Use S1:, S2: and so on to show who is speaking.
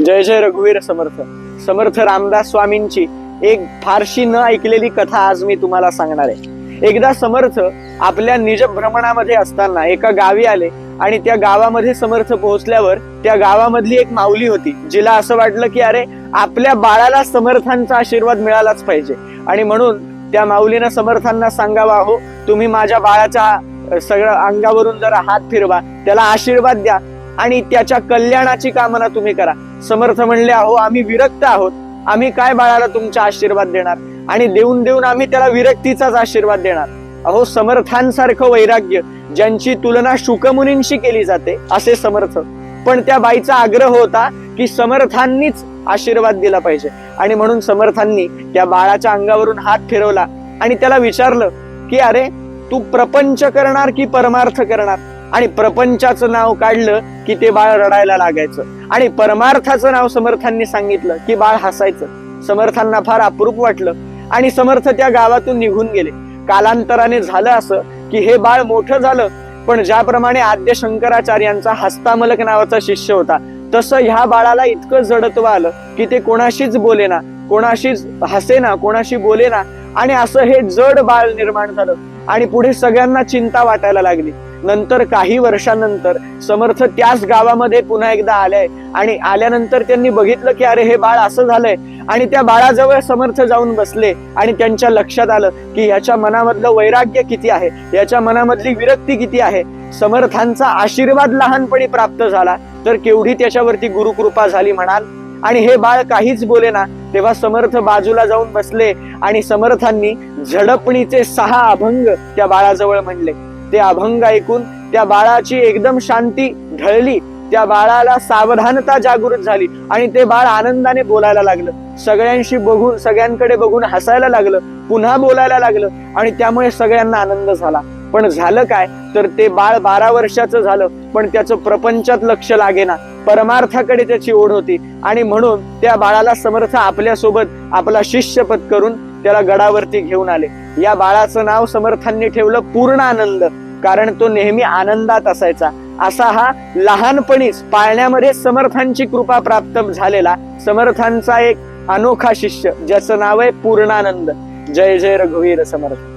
S1: जय जय रघुवीर समर्थ. समर्थ रामदास स्वामींची एक फारशी न ऐकलेली कथा आज मी तुम्हाला सांगणार आहे. एकदा समर्थ आपल्या निज भ्रमणामध्ये असताना एका गावी आले आणि त्या गावामध्ये समर्थ पोहोचल्यावर त्या गावामधली एक माऊली होती जिला असं वाटलं की अरे आपल्या बाळाला समर्थांचा आशीर्वाद मिळालाच पाहिजे. आणि म्हणून त्या माऊलीनं समर्थांना सांगावा हो तुम्ही माझ्या बाळाच्या सगळ्या सगळं अंगावरून जरा हात फिरवा त्याला आशीर्वाद द्या आणि त्याच्या कल्याणाची कामना तुम्ही करा. समर्थ म्हणले अहो आम्ही विरक्त आहोत. आम्ही काय बाळाला तुमचा आशीर्वाद देणार? आणि देऊन देऊन आम्ही त्याला विरक्तीचाच आशीर्वाद देणार? अहो समर्थांसारखं वैराग्य ज्यांची तुलना शुकमुनींशी केली जाते असे समर्थ. पण त्या बाईचा आग्रह होता की समर्थांनीच आशीर्वाद दिला पाहिजे. आणि म्हणून समर्थांनी त्या बाळाच्या अंगावरून हात फिरवला आणि त्याला विचारलं की अरे तू प्रपंच करणार की परमार्थ करणार? आणि प्रपंचाचं नाव काढलं की ते बाळ रडायला लागायचं. आणि परमार्थाचं नाव समर्थांनी सांगितलं की बाळ हसायचं. समर्थांना फार अप्रूप वाटलं. आणि समर्थ त्या गावातून निघून गेले. कालांतराने झालं असं की हे बाळ मोठं झालं. पण ज्याप्रमाणे आद्य शंकराचार्यांचा हस्तामलक नावाचा शिष्य होता तसं ह्या बाळाला इतकं जडत्व आलं की ते कोणाशीच बोलेना कोणाशीच हसेना कोणाशी बोलेना. आणि असं हे जड बाळ निर्माण झालं. आणि पुढे सगळ्यांना चिंता वाटायला लागली. नंतर काही वर्षानंतर समर्थ त्याच गावामध्ये पुन्हा एकदा आले आणि आल्यानंतर त्यांनी बघितलं की अरे हे बाळ असं झालंय. आणि त्या बाळाजवळ समर्थ जाऊन बसले. आणि त्यांच्या लक्षात आलं की ह्याच्या मनामधलं वैराग्य किती आहे? याच्या मनामधली विरक्ती किती आहे? समर्थांचा आशीर्वाद लहानपणी प्राप्त झाला. तर केवढी त्याच्यावरती गुरुकृपा झाली म्हणाल? आणि हे बाळ काहीच बोले ना तेव्हा समर्थ बाजूला जाऊन बसले आणि समर्थांनी झडपणीचे सहा अभंग त्या बाळाजवळ म्हणले. ते अभंग ऐकून त्या बाळाची एकदम शांती ढळली. त्या बाळाला सावधानता जागृत झाली आणि ते बाळ आनंदाने बोलायला लागलं. सगळ्यांशी बघून सगळ्यांकडे बघून हसायला लागलं पुन्हा बोलायला लागलं आणि त्यामुळे सगळ्यांना आनंद झाला. पण झालं काय? तर ते बाळ बारा वर्षाचं झालं पण त्याचं प्रपंचात लक्ष लागेना. परमार्थाकडे त्याची ओढ होती. आणि म्हणून त्या बाळाला समर्थ आपल्यासोबत आपला शिष्यपद करून त्याला गडावरती घेऊन आले. या बाळाचं नाव समर्थांनी ठेवलं पूर्ण आनंद कारण तो नेहमी आनंदात असायचा. असा हा लहानपणीच पाळण्यामध्ये समर्थांची कृपा प्राप्त झालेला समर्थांचा एक अनोखा शिष्य ज्याचं नाव आहे पूर्णानंद. जय जय रघुवीर समर्थ.